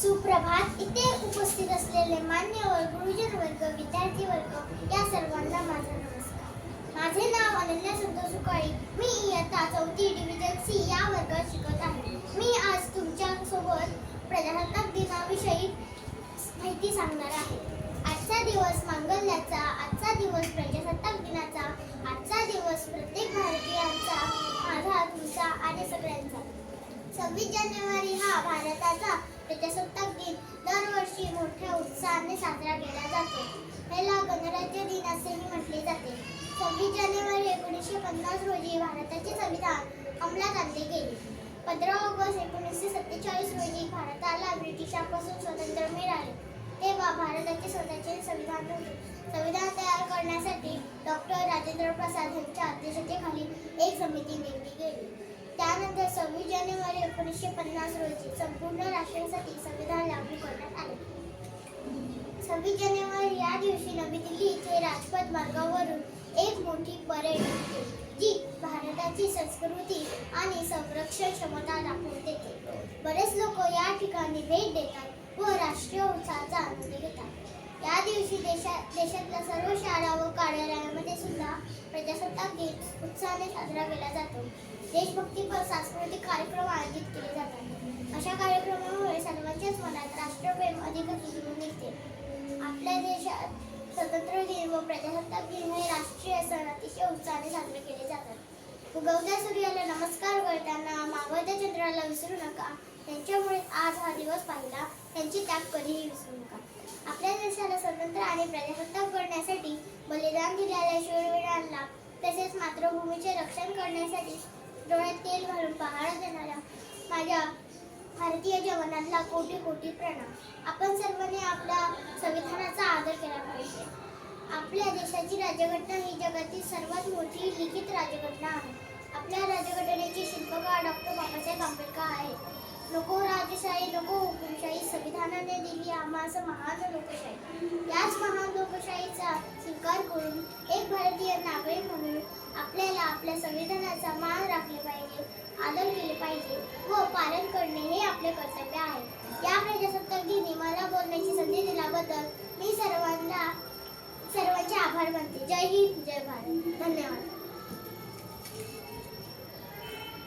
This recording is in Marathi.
सुप्रभात. इथे उपस्थित असलेले मान्यवर गुरुजन वर्ग विद्यार्थी वर्ग या सर्वांना माझा नमस्कार. माझे नाव अनन्या संतोष सुकाळी. मी इयत्ता चौथी डिव्हिजन सी या वर्गात शिकत आहे. मी आज तुमच्यासोबत प्रजासत्ताक दिनाविषयी माहिती सांगणार आहे. आजचा दिवस मांगल्याचा आजचा दिवस प्रजासत्ताक दिनाचा आजचा दिवस प्रत्येक भारतीयांचा माझा तुमचा आणि सगळ्यांचा. सव्वीस जानेवारी भारताचा प्रजासत्ताक दिन दरवर्षी मोठ्या उत्साहाने साजरा केला जातो. याला गणराज्य दिन असेही म्हटले जाते. सव्वीस जानेवारी एकोणीसशे पन्नास रोजी भारताचे संविधान अंमलात आणले गेले. पंधरा ऑगस्ट एकोणीसशे सत्तेचाळीस रोजी भारताला ब्रिटिशांपासून स्वातंत्र्य मिळाले. तेव्हा भारताचे स्वतःचे संविधान होते. संविधान तयार करण्यासाठी डॉक्टर राजेंद्र प्रसाद यांच्या अध्यक्षतेखाली एक समिती नेमली गेली. त्यानंतर सव्वीस जानेवारी एकोणीसशे पन्नास रोजी संपूर्ण राष्ट्रासाठी संविधान लागू करण्यात आले. सव्वीस जानेवारी या दिवशी नवी दिल्ली इथे राजपथ मार्गावरून एक मोठी परेड जी भारताची संस्कृती आणि संरक्षण क्षमता दाखवून देते. बरेच लोक या ठिकाणी भेट देतात व राष्ट्रीय उत्साहाचा आनंद घेतात. या दिवशी देशा देशातल्या सर्व शाळा व कार्यालयामध्ये सुद्धा प्रजासत्ताक दिन उत्साहाने साजरा केला जातो. देशभक्तीपर सांस्कृतिक कार्यक्रम आयोजित केले जातात. अशा कार्यक्रमामुळे सर्वांच्याच मनात राष्ट्रप्रेम अधिक उजळून निघते आपल्या देशात स्वतंत्र दिन व प्रजासत्ताक दिन हे राष्ट्रीय सण अतिशय उत्साहाने साजरे केले जातात. उगवत्या सूर्याला नमस्कार करताना मावळत्या चंद्राला विसरू नका. त्यांच्यामुळे आज हा दिवस पाहिला. त्यांची त्याग कधीही विसरू नका. आपल्या देशाला स्वतंत्र आणि प्रजासत्ताक करण्यासाठी बलिदान दिलेल्या शूरवीरांना तसेच मातृभूमीचे रक्षण करण्यासाठी डोळ्यात तेल घालून पहाडा देणाऱ्या माझ्या भारतीय जवानांना कोटी कोटी प्रणाम. आपण सर्वांनी आपल्या संविधानाचा आदर केला पाहिजे. आपल्या देशाची राज्यघटना ही जगातील सर्वात मोठी लिखित राज्यघटना आहे. आपल्या राज्यघटनेचे शिल्पकार डॉक्टर बाबासाहेब आंबेडकर आहेत. नको राजशाही नको हुकुमशाही संविधानाने दिली आम्हास महान लोकशाही. याच महान लोकशाहीचा स्वीकार करून एक भारतीय नागरिक म्हणून आपल्याला आपल्या संविधानाचा मान राखले पाहिजे आदर केले पाहिजे व पालन करणे हे आपले कर्तव्य आहे. या प्रजासत्ताक दिनी मला बोलण्याची संधी दिल्याबद्दल मी सर्वांना सर्वांचे आभार मानते. जय हिंद जय भारत. धन्यवाद.